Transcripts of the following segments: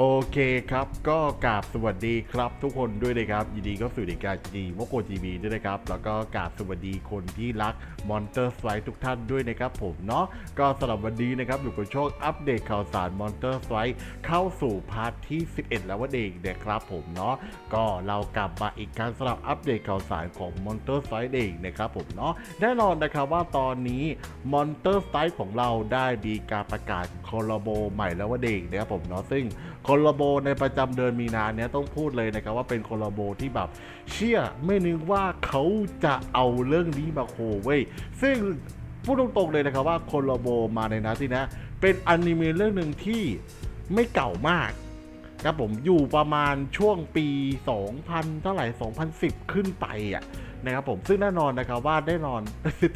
โอเคครับ ก็กราบสวัสดีครับทุกคนด้วยนะครับ ยินดีก็สู่รายการจีวโกจีบีด้วยนะครับ แล้วก็กราบสวัสดีคนที่รักมอนเตอร์ไฟทุกท่านด้วยนะครับผมเนาะก็สำหรับวันนี้นะครับอยู่กับช่วงอัปเดตข่าวสารมอนเตอร์ไฟเข้าสู่พาร์ทที่ 11 แล้ววันเองนะครับผมเนาะก็เรากลับมาอีกครั้งสำหรับอัปเดตข่าวสารของมอนเตอร์ไฟเองนะครับผมเนาะแน่นอนนะครับว่าตอนนี้มอนเตอร์ไฟของเราได้มีการประกาศคอลลาโบใหม่แล้ววันเองนะครับผมเนาะซึ่งคอลลาโบในประจำเดือนมีนาเนี้ยต้องพูดเลยนะครับว่าเป็นคอลลาโบที่แบบ เชื่อไม่นึกว่าเขาจะเอาเรื่องนี้มาโคเว้ยซึ่งพูดตรงๆเลยนะครับว่าคอลลาโบมาในนาที่นะ เป็นอนิเมะเรื่องหนึ่งที่ไม่เก่ามากครับผมอยู่ประมาณช่วงปี 2000 เท่าไหร่ 2010 ขึ้นไปอะนะครับผมซึ่งแน่นอนนะครับว่าแน่นอน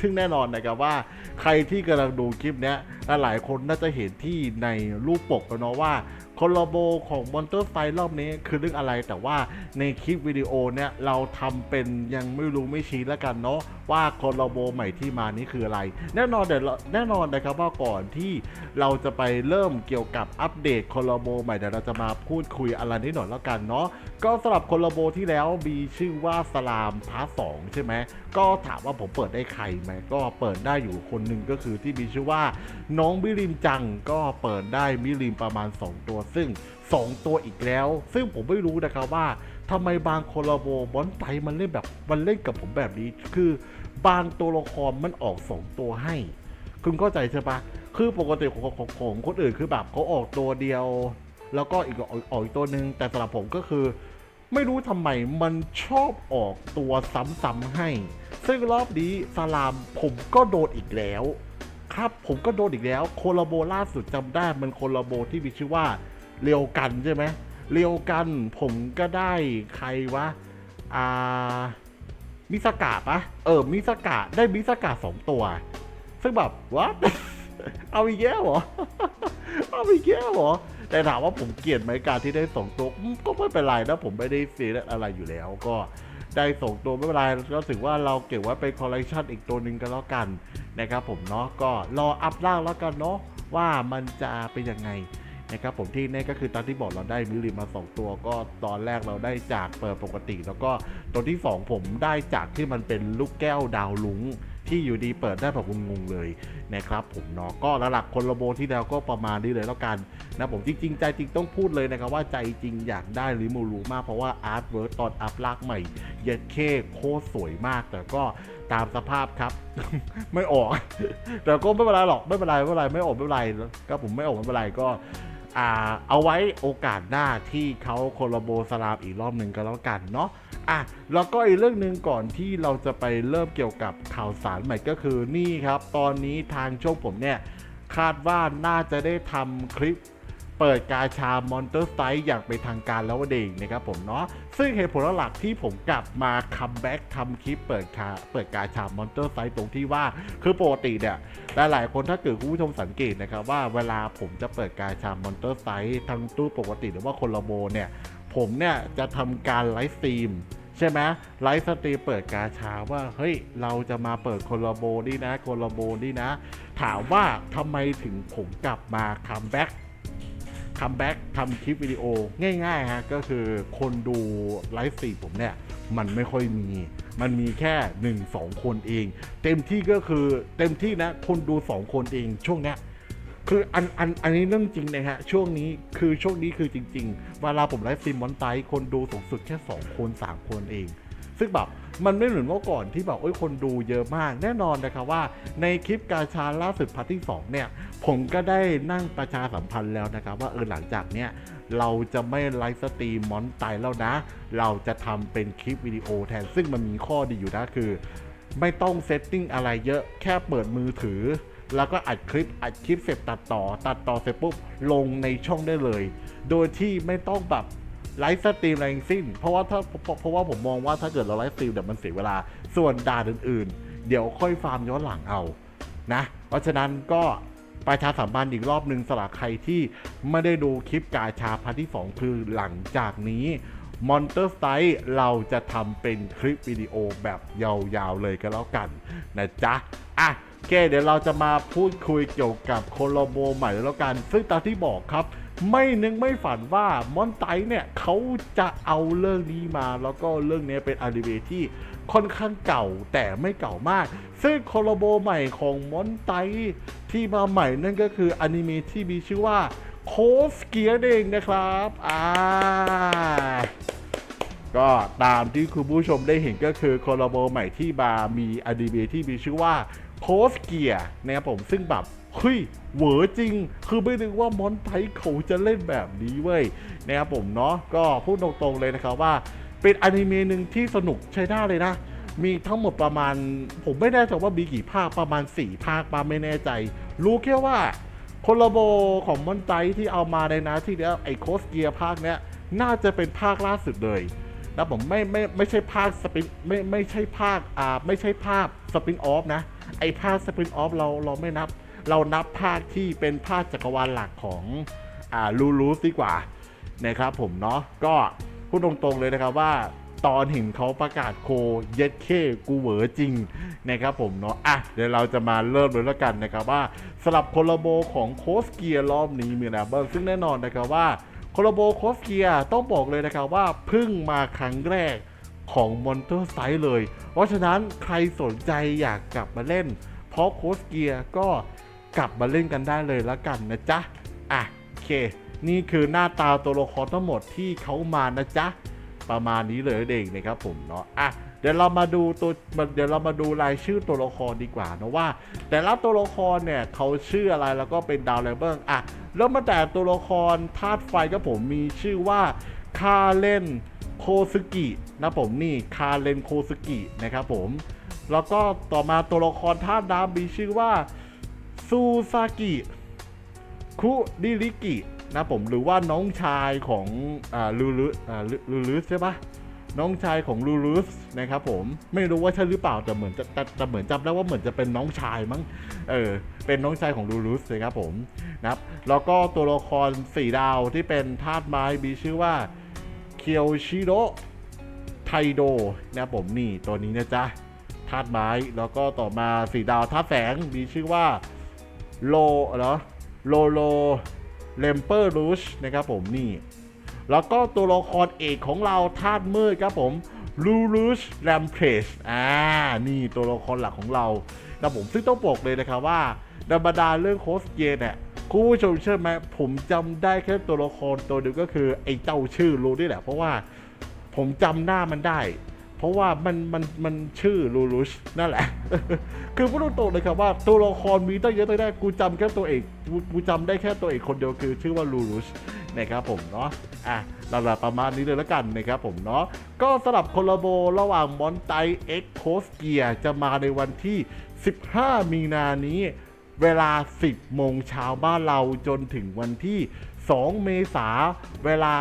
ซึ่งแน่นอนนะครับว่าใครที่กำลังดูคลิปเนี้ยหลายคนน่าจะเห็นที่ในรูปปกแล้วเนาะว่าคอลลาโบของมอนเตอร์ไฟรอบนี้คือเรื่องอะไรแต่ว่าในคลิปวิดีโอเนี้ยเราทำเป็นยังไม่รู้ไม่ชี้แล้วกันเนาะว่าคอลลาโบใหม่ที่มานี้คืออะไร แน่นอนเดี๋ยวแน่นอนนะครับว่าก่อนที่เราจะไปเริ่มเกี่ยวกับอัปเดตคอลลาโบใหม่เดี๋ยวเราจะมาพูดคุยอะไรนิดหน่อยแล้วกันเนาะก็สำหรับคอลลาโบที่แล้วมีชื่อว่าสลามพาร์ทสองใช่ไหมก็ถามว่าผมเปิดได้ใครไหมก็เปิดได้อยู่คนหนึ่งก็คือที่มีชื่อว่าน้องมิริมจังก็เปิดได้มิริมประมาณ 2 ตัว ซึ่ง 2 ตัวอีกแล้ว ซึ่งผมไม่รู้นะครับว่าทำไมบางโคลาโบบอนไตมันเล่นแบบมันเล่นกับผมแบบนี้ คือบางตัวละครมันออก 2 ตัวให้ คุณเข้าใจใช่ปะคือปกติของของของคนอื่นคือแบบเขาออกตัวเดียว แล้วก็อีกออกออกอีกตัวหนึ่งแต่สำหรับผมก็คือ ไม่รู้ทำไมมันชอบออกตัวซ้ำๆให้ ซึ่งรอบนี้สลามผมก็โดนอีกแล้ว ครับผมก็โดนอีกแล้วโคลาโบล่าสุดจำได้มันโคลาโบที่มีชื่อว่าเรียวกันใช่ไหมเรียวกันผมก็ได้ใครวะอ่ามิสกะปะเออมิสกะได้มิสกะสองตัว ซึ่งแบบวะเอาอีกแล้วเหรอเอาอีกแล้วเหรอแต่ถามว่าผมเกลียดไหมการที่ได้สองตัวก็ไม่เป็นไรนะผมไม่ได้เสียอะไรอยู่แล้วก็ ได้สองตัวไม่เป็นไรก็ถือว่าเราเก็บไว้เป็นคอลเลคชันอีกตัวหนึ่งกันแล้วกันนะครับผมเนาะก็รออัพล่างแล้วกันเนาะว่ามันจะเป็นยังไงนะครับผมที่แน่ก็คือตอนที่บอกเราได้มิลลิมา 2 ตัวก็ตอนแรกเราได้จากเปิดปกติ แล้วก็ตัวที่ 2 ผมได้จากที่มันเป็นลูกแก้วดาวลุง ที่อยู่ดีเปิดได้แบบงงๆเลยนะครับผมเนาะก็หลักคนละโบที่แล้วก็ประมาณนี้เลยแล้วกันนะผมจริงๆ ใจจริงต้องพูดเลยนะครับว่าใจจริงอยากได้ริมูรูมากเพราะว่าอาร์ตเวิร์ตอนอัพลากใหม่เย็ดเคโคตรสวยมากแต่ก็ตามสภาพครับ ไม่ออก แต่ก็ไม่เป็นไรหรอกไม่เป็นไรไม่เป็นไรไม่ออกไม่เป็นไรก็ผมไม่ออกไม่เป็นไรก็เอาไว้โอกาสหน้าที่เขาโคลาโบสลามอีกรอบหนึ่งก็แล้วกันเนาะ อะแล้วก็อีกเรื่องหนึ่งก่อนที่เราจะไปเริ่มเกี่ยวกับข่าวสารใหม่ก็คือนี่ครับ ตอนนี้ทางช่องผมเนี่ย คาดว่าน่าจะได้ทำคลิปเปิดกาชามอนเตอร์ไซต์อย่างเป็นทางการแล้วเองนะครับผมเนาะซึ่งเหตุผลหลักที่ผมกลับมาคัมแบ็กทำคลิปเปิดคาเปิดกาชามอนเตอร์ไซต์ตรงที่ว่าคือปกติเนี่ยหลายๆคนถ้าเกิดคุณผู้ชมสังเกตนะครับว่าเวลาผมจะเปิดกาชามอนเตอร์ไซต์ทั้งตู้ปกติหรือว่าคนละโบเนี่ย ผมเนี่ยจะทำการไลฟ์สตรีมใช่ไหมไลฟ์สตรีมเปิดกาชาว่าเฮ้ยเราจะมาเปิดโคลาโบนี่นะโคลาโบนี่นะ ถามว่าทำไมถึงผมกลับมาคัมแบ็กคัมแบ็กทำคลิปวิดีโอง่ายๆฮะก็คือคนดูไลฟ์สตรีมผมเนี่ยมันไม่ค่อยมี มันมีแค่ 1 2 คนเอง เต็มที่ก็คือเต็มที่นะคนดู 2 คนเองช่วงเนี้ย คืออันอันอันนี้เรื่องจริงนะฮะ ช่วงนี้คือช่วงนี้คือจริง ๆ เวลาผมไลฟ์สตรีมมอนไตคนดูสูงสุดแค่ 2 คน 3 คนเอง ซึ่งแบบมันไม่เหมือนเมื่อก่อนที่แบบโอ้ยคนดูเยอะมาก แน่นอนนะครับว่าในคลิปกาชาล่าสุดพาร์ทที่ 2 เนี่ย ผมก็ได้นั่งประชาสัมพันธ์แล้วนะครับ ว่าเออหลังจากเนี้ยเราจะไม่ไลฟ์สตรีมมอนไตแล้วนะ เราจะทำเป็นคลิปวิดีโอแทนซึ่งมันมีข้อดีอยู่นะคือ ไม่ต้องเซตติ้งอะไรเยอะแค่เปิดมือถือ แล้วก็อัดคลิปอัดคลิปเสร็จตัดต่อ ตัดต่อเสร็จปุ๊บลงในช่องได้เลย โดยที่ไม่ต้องแบบไลฟ์สตรีมอะไรทั้งสิ้น เพราะว่าถ้าเพราะว่าผมมองว่าถ้าเกิดเราไลฟ์สตรีมเดี๋ยวมันเสียเวลา ส่วนด่าอื่นๆ เดี๋ยวค่อยฟาร์มย้อนหลังเอานะ เพราะฉะนั้นก็ประชาสัมพันธ์อีกรอบหนึ่งสำหรับใครที่ไม่ได้ดูคลิปกาชาพาร์ทที่ 2 คือหลังจากนี้ มอนเตอร์ไซต์เราจะทำเป็นคลิปวิดีโอแบบยาวๆเลยก็แล้วกันนะจ๊ะ อะโอเคเดี๋ยวเราจะมาพูดคุยเกี่ยวกับโคโลโบใหม่แล้วกัน ซึ่งตามที่บอกครับ ไม่นึกไม่ฝันว่ามอนไตเนี่ยเขาจะเอาเรื่องนี้มา แล้วก็เรื่องนี้เป็นอนิเมะที่ค่อนข้างเก่าแต่ไม่เก่ามาก ซึ่งคอลลาโบใหม่ของมอนไตที่มาใหม่นั่นก็คืออนิเมะที่มีชื่อว่า โคสเกียเองนะครับ อ่า ก็ตามที่คุณผู้ชมได้เห็นก็คือคอลลาโบใหม่ที่มามีอนิเมะที่มีชื่อว่าโ o สเกียนะครับผมซึ่งแบบเฮ้ยเหวอจริง คือไม่นึกว่ามอนไทเขาจะเล่นแบบนี้เว้ยนะครับผมเนาะก็พูดตรงๆเลยนะครับว่า เป็นอนิเมะหนึ่งที่สนุกใช้ได้เลยนะ มีทั้งหมดประมาณ ผมไม่แน่ใจว่ามีกี่ภาคประมาณ 4 ภาคปาไม่แน่ใจ รู้แค่ว่า คอลโบของมอนไตที่เอามาในนะที่เนี้ยไอโคสเกียภาคเนี้ยน่าจะเป็นภาคล่าสุดเลยนะผมไม่ไม่ไม่ใช่ภาคสปินไม่ไม่ใช่ภาคอ่าไม่ใช่ภาคสปินออฟนะไอภาคสปินออฟเราเราไม่นับ เรานับภาคที่เป็นภาคจักรวาลหลักของอ่าลูลูสดีกว่านะครับผมเนาะก็พูดตรงๆเลยนะครับว่า ตอนเห็นเขาประกาศโคเย็ดเคกูเหวอจริงนะครับผมเนาะอะเดี๋ยวเราจะมาเริ่มเลยแล้วกันนะครับว่าสลับโคลโบของโคสเกียรอบนี้มีอะไรบ้างซึ่งแน่นอนนะครับว่าโคลโบโคสเกียต้องบอกเลยนะครับว่าเพิ่งมาครั้งแรกของมอนเตอร์ไซส์เลย เพราะฉะนั้นใครสนใจอยากกลับมาเล่น เพราะโคสเกียก็กลับมาเล่นกันได้เลยละกันนะจ๊ะ อะโอเค นี่คือหน้าตาตัวละครทั้งหมดที่เขามานะจ๊ะ ประมาณนี้เลยเด็กนะครับผมเนาะอะเดี๋ยวเรามาดูตัวเดี๋ยวเรามาดูรายชื่อตัวละครดีกว่านะว่า แต่ละตัวละครเนี่ยเขาชื่ออะไรแล้วก็เป็นดาวเลเบิลอะเริ่มมาแต่ตัวละครธาตุไฟก็ผมมีชื่อว่าคาเลนโคซึกินะผมนี่คาเลนโคซึกินะครับผม แล้วก็ต่อมาตัวละครธาตุน้ำมีชื่อว่าซูซากิคุดิริกิ นะผมหรือว่าน้องชายของลูลุอ่าลูลูสใช่ปะน้องชายของลูลุสนะครับผมไม่รู้ว่าใช่หรือเปล่าแต่เหมือนจะแต่แต่เหมือนจำได้ว่าเหมือนจะเป็นน้องชายมั้งเออเป็นน้องชายของลูลุสนะครับผมนะครับแล้วก็ตัวละครสี่ดาวที่เป็นธาตุไม้มีชื่อว่าเคียวชิโรไทโดนะครับผมนี่ตัวนี้นะจ๊ะธาตุไม้แล้วก็ต่อมาสี่ดาวธาตุแสงมีชื่อว่าโลเหรอโลโล เลมเปอร์รูชนะครับผมนี่ แล้วก็ตัวละครเอกของเราธาตุมืดครับผมลูรูชแรมเพจอ่า นี่ตัวละครหลักของเรานะผมซึ่งต้องบอกเลยนะครับว่าในบรรดาเรื่องโคสเกนเนี่ยคุณผู้ชมเชื่อไหมผมจำได้แค่ตัวละครตัวเดียวก็คือไอ้เจ้าชื่อรูนี่แหละ เพราะว่าผมจำหน้ามันได้ เพราะว่ามันมันมันชื่อลูรุชนั่นแหละ คือพูดตรงๆเลยครับว่าตัวละครมีตั้งเยอะตั้งแยะกูจำแค่ตัวเอกกูกูจำได้แค่ตัวเอกคนเดียวคือชื่อว่าลูรุชนะครับผมเนาะอะเราละประมาณนี้เลยแล้วกันนะครับผมเนาะก็สลับคอลลาโบระหว่างมอนไตเอ็กโคสเกียจะมาในวันที่ 15 มีนานี้ เวลา 10 โมงเช้าบ้านเราจนถึงวันที่ 2 เมษาเวลา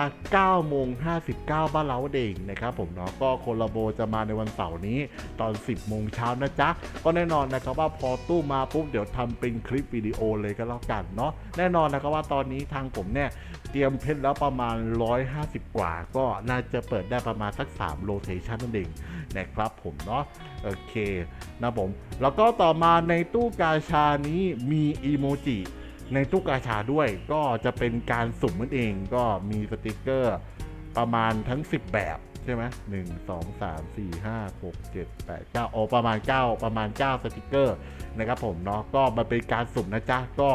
9โมง59 บ้านเราเองนะครับผมเนาะก็โคลาโบจะมาในวันเสาร์นี้ตอน 10 โมงเช้านะจ๊ะ ก็แน่นอนนะครับว่าพอตู้มาปุ๊บเดี๋ยวทำเป็นคลิปวิดีโอเลยก็แล้วกันเนาะแน่นอนนะครับว่าตอนนี้ทางผมเนี่ยเตรียมเพชรแล้วประมาณ 150 กว่า ก็น่าจะเปิดได้ประมาณสัก3โลเทชันนั่นเองนะครับผมเนาะโอเคนะผม แล้วก็ต่อมาในตู้กาชานี้มีอีโมจิ ในตู้กาชาด้วยก็จะเป็นการสุ่มนั่นเองก็มีสติกเกอร์ประมาณทั้ง 10 แบบใช่ไหมหนึ่งสองสามสี่ห้าหกเจ็ดแปดเก้าโอประมาณ 9 ประมาณ 9 สติกเกอร์นะครับผมเนาะก็มันเป็นการสุ่มนะจ๊ะ ก็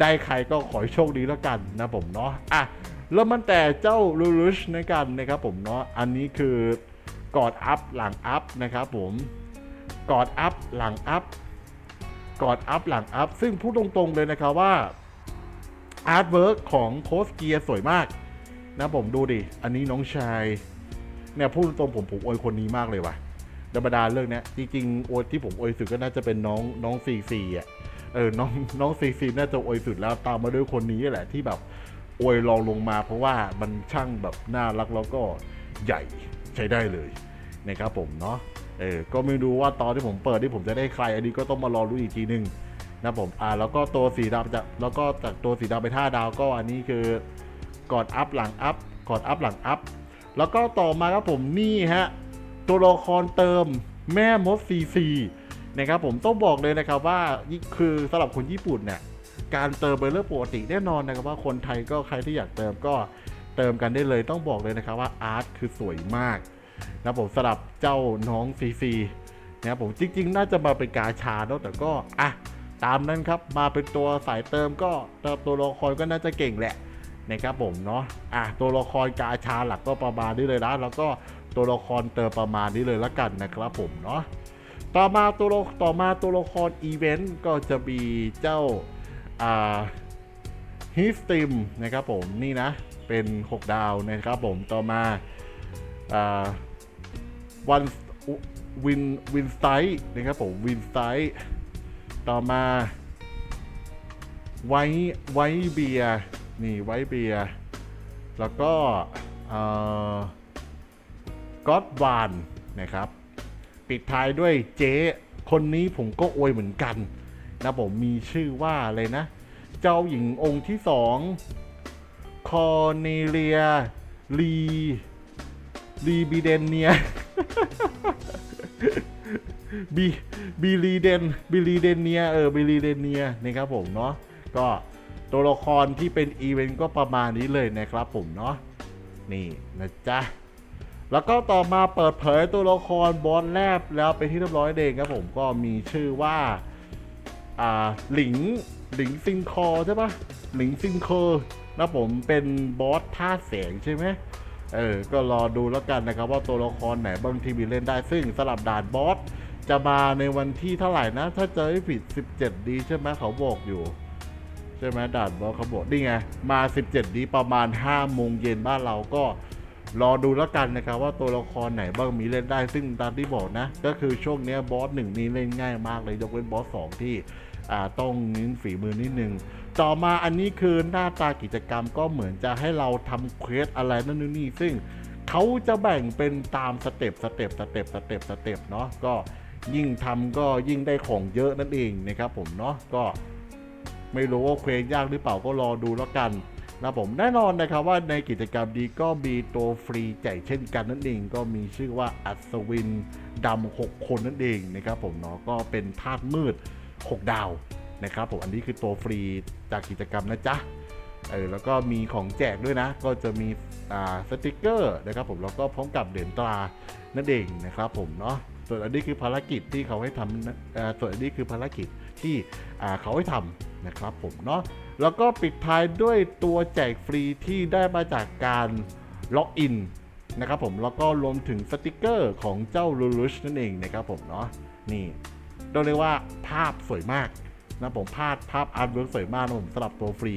ได้ใครก็ขอให้โชคดีแล้วกันนะผมเนาะอะเริ่มมันแต่เจ้าลูรุชในกันนะครับผมเนาะอันนี้คือกอดอัพหลังอัพนะครับผมกอดอัพหลังอัพ กอดอัพหลังอัพ ซึ่งพูดตรงๆเลยนะครับว่าอาร์ตเวิร์กของโคสเกียสวยมาก นะผมดูดิ อันนี้น้องชายเนี่ยพูดตรงผมผมโอยคนนี้มากเลยว่ะธรรมดาเรื่องเนี้ยจริงๆโอยที่ผมโอยสุดก็น่าจะเป็นน้องน้องซีซีอะเออน้องน้องซีซีน่าจะอวยสุดแล้วตามมาด้วยคนนี้แหละที่แบบอวยรองลงมา เพราะว่ามันช่างแบบน่ารักแล้วก็ใหญ่ใช้ได้เลยนะครับผมเนาะ เออ ก็ไม่รู้ว่าตอนที่ผมเปิดที่ผมจะได้ใคร อันนี้ก็ต้องมารอรู้อีกทีหนึ่งนะผม อ่า แล้วก็ตัวสีดำจะ แล้วก็จากตัวสีดำไปท่าดาวก็อันนี้คือกอดอัพหลังอัพกอดอัพหลังอัพ แล้วก็ต่อมาครับผมนี่ฮะ ตัวละครเติมแม่มดซีซีนะครับผมต้องบอกเลยนะครับว่าคือสำหรับคนญี่ปุ่นเนี่ยการเติมเป็นเรื่องปกติแน่นอนนะครับว่าคนไทยก็ใครที่อยากเติมก็เติมกันได้เลยต้องบอกเลยนะครับว่าอาร์ตคือสวยมาก นะผมสลับเจ้าน้องซีซีนะครับผมจริง ๆ น่าจะมาเป็นกาชาเนอะแต่ก็อะตามนั้นครับมาเป็นตัวสายเติมก็ตัวละครก็น่าจะเก่งแหละนะครับผมเนาะอะตัวละครกาชาหลักก็ประมาณนี้เลยนะแล้วก็ตัวละครเติมประมาณนี้เลยละกันนะครับผมเนาะต่อมาตัวต่อมาตัวละครอีเวนต์ก็จะมีเจ้าอ่าฮิสติมนะครับผมนี่นะเป็น 6 ดาวนะครับผมต่อมาอ่า วันวินวินสไตนะครับผมวินสไตต่อมา ไวไวเบียนี่ไวเบียแล้วก็ก็อดวานนะครับ ปิดท้ายด้วยเจ๊คนนี้ผมก็อวยเหมือนกันนะผมมีชื่อว่าอะไรนะ เจ้าหญิงองค์ที่สองคอเนเลียลีลีบีเดนเนีย บีบีลีเดนบีลีเดนเนียเออบีลีเดนเนียนะครับผมเนาะก็ตัวละครที่เป็นอีเวนต์ก็ประมาณนี้เลยนะครับผมเนาะนี่นะจ๊ะแล้วก็ต่อมาเปิดเผยตัวละครบอสแรกแล้วเป็นที่เรียบร้อยเองครับผมก็มีชื่อว่าอ่าหลิงหลิงซิงคอใช่ปะหลิงซิงคอร์นะผมเป็นบอสท่าแสงใช่ไหม เออ ก็รอดูแล้วกันนะครับว่าตัวละครไหนบางทีมีเล่นได้ซึ่งสลับด่านบอสจะมาในวันที่เท่าไหร่นะ ถ้าเจอไม่ผิด 17 ดีใช่ไหมเขาบอกอยู่ ใช่ไหมด่านบอสเขาบอกนี่ไง มา 17 ดีประมาณ5โมงเย็นบ้านเราก็รอดูแล้วกันนะครับว่าตัวละครไหนบ้างมีเล่นได้ซึ่งตามที่บอกนะ ก็คือช่วงนี้บอสหนึ่งนี่เล่นง่ายมากเลยยกเว้นบอสสองที่ ต้องเน้นฝีมือนิดนึงต่อมาอันนี้คือหน้าตากิจกรรมก็เหมือนจะให้เราทำเควสอะไรนั่นนู่นนี่ซึ่งเขาจะแบ่งเป็นตามสเต็ปสเต็ปสเต็ปสเต็ปสเต็ปเนาะก็ยิ่งทำก็ยิ่งได้ของเยอะนั่นเองนะครับผมเนาะก็ไม่รู้ว่าเควสยากหรือเปล่าก็รอดูแล้วกันนะผมแน่นอนนะครับว่าในกิจกรรมดีก็มีตัวฟรีแจกเช่นกันนั่นเองก็มีชื่อว่าอัศวินดำหกคนนั่นเองนะครับผมเนาะก็เป็นธาตุมืด 6 ดาวนะครับผมอันนี้คือตัวฟรีจากกิจกรรมนะจ๊ะเออแล้วก็มีของแจกด้วยนะ ก็จะมีอ่าสติกเกอร์นะครับผมแล้วก็พร้อมกับเหรียญตรานั่นเองนะครับผมเนาะส่วนอันนี้คือภารกิจที่เขาให้ทำนะอ่าส่วนอันนี้คือภารกิจที่อ่าเขาให้ทำนะครับผมเนาะแล้วก็ปิดท้ายด้วยตัวแจกฟรีที่ได้มาจากการล็อกอินนะครับผมแล้วก็รวมถึงสติกเกอร์ของเจ้าลูลุชนั่นเองนะครับผมเนาะนี่ เรียกว่าภาพสวยมากนะผมภาพภาพอาร์ตเวิร์กสวยมากนะผมสำหรับตัวฟรี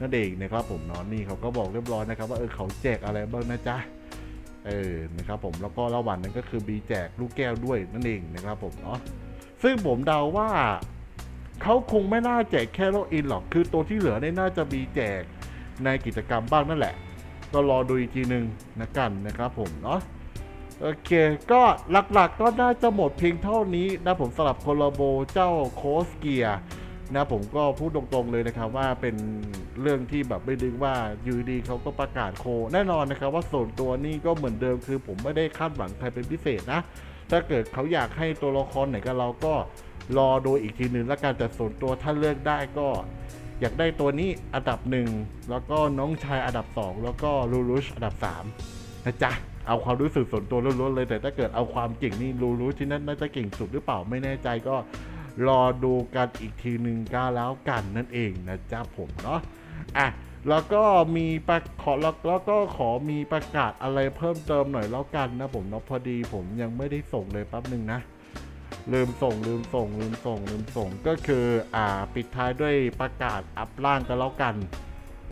นั่นเองนะครับผมเนาะนี่เขาก็บอกเรียบร้อยนะครับว่าเออเขาแจกอะไรบ้างนะจ๊ะเออนะครับผมแล้วก็ระหว่างนั้นก็คือมีแจกลูกแก้วด้วยนั่นเองนะครับผมเนาะซึ่งผมเดาว่าเขาคงไม่น่าแจกแค่โลกอินหรอกคือตัวที่เหลือเนี่ยน่าจะมีแจกในกิจกรรมบ้างนั่นแหละ ก็รอดูอีกทีหนึ่งนะกันนะครับผมเนาะ โอเค ก็หลักๆก็น่าจะหมดเพียงเท่านี้นะผมสลับโคลาโบเจ้าโคสเกียนะผมก็พูดตรงๆเลยนะครับว่าเป็นเรื่องที่แบบไม่ดึงว่ายูดีเขาก็ประกาศโค แน่นอนนะครับว่าส่วนตัวนี่ก็เหมือนเดิมคือผมไม่ได้คาดหวังใครเป็นพิเศษนะ ถ้าเกิดเขาอยากให้ตัวละครไหนกับเราก็รอดูอีกทีหนึ่งแล้วกันแต่ส่วนตัวถ้าเลือกได้ก็อยากได้ตัวนี้อันดับหนึ่งแล้วก็น้องชายอันดับสองแล้วก็ลูรุชอันดับสามนะจ๊ะ เอาความรู้สึกส่วนตัวล้วนๆเลย แต่ถ้าเกิดเอาความเก่งนี่ลูรุชที่นั่นน่าจะเก่งสุดหรือเปล่าไม่แน่ใจก็รอดูกันอีกทีหนึ่งก็แล้วกันนั่นเองนะจ๊ะผมเนาะอะแล้วก็มีประขอแล้วแล้วก็ขอมีประกาศอะไรเพิ่มเติมหน่อยแล้วกันนะผมเนาะพอดีผมยังไม่ได้ส่งเลยแป๊บหนึ่งนะลืมส่งลืมส่งลืมส่งลืมส่งก็คืออ่าปิดท้ายด้วยประกาศอัพร่างกันแล้วกัน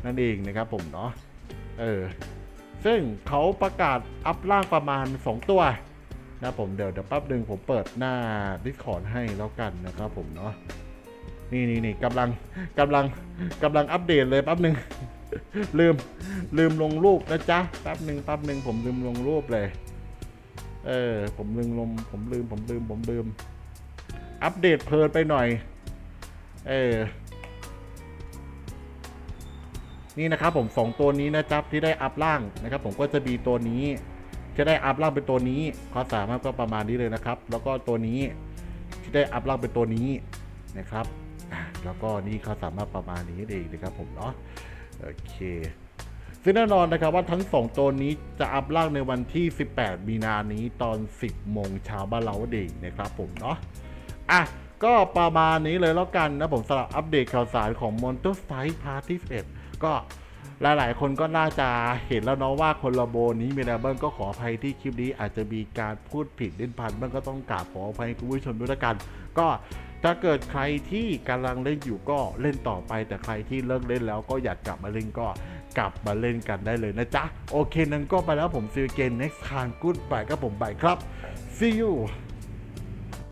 นั่นเองนะครับผมเนาะเออ ซึ่งเขาประกาศอัพร่างประมาณ 2 ตัวนะผมเดี๋ยวเดี๋ยวแป๊บหนึ่งผมเปิดหน้า Discord ให้แล้วกันนะครับผมเนาะนี่นี่นี่กำลังกำลังกำลังอัปเดตเลยแป๊บหนึ่งลืมลืมลงรูปนะจ๊ะแป๊บหนึ่งแป๊บหนึ่งผมลืมลงรูปเลย เออผมลืมลงผมลืมผมลืมผมลืม อัปเดตเพลินไปหน่อย เออ นี่นะครับผมสองตัวนี้นะจ๊บที่ได้อัพร่างนะครับ ผมก็จะมีตัวนี้ จะได้อัพร่างเป็นตัวนี้ความสามารถก็ประมาณนี้เลยนะครับ แล้วก็ตัวนี้ที่ได้อัพร่างเป็นตัวนี้นะครับ แล้วก็นี่เขามสามารถประมาณนี้เองนะครับผมเนาะโอเคซึ่งแน่นอนนะครับว่าทั้ง 2 ตัวนี้จะอัพล่างในวันที่ 18 มีนานี้ตอน 10 โมงเช้าบ้านเราเองนะครับผมเนาะอะก็ประมาณนี้เลยแล้วกันนะผมสำหรับอัปเดตข่าวสารของ Monster Fight Part ที่11 ก็หลาย ๆ คนก็น่าจะเห็นแล้วเนาะว่าคนละโบนี้มีอะไรบ้างก็ขออภัยที่คลิปนี้อาจจะมีการพูดผิดเล่นพันบ้างก็ต้องกราบขออภัยคุณผู้ชมด้วยละกัน ก็ถ้าเกิดใครที่กำลังเล่นอยู่ก็เล่นต่อไปแต่ใครที่เลิกเล่นแล้วก็อยากกลับมาเล่นก็กลับมาเล่นกันได้เลยนะจ๊ะ โอเคนั้นก็ไปแล้วผม see you again next time goodbye ครับผมบายครับ see you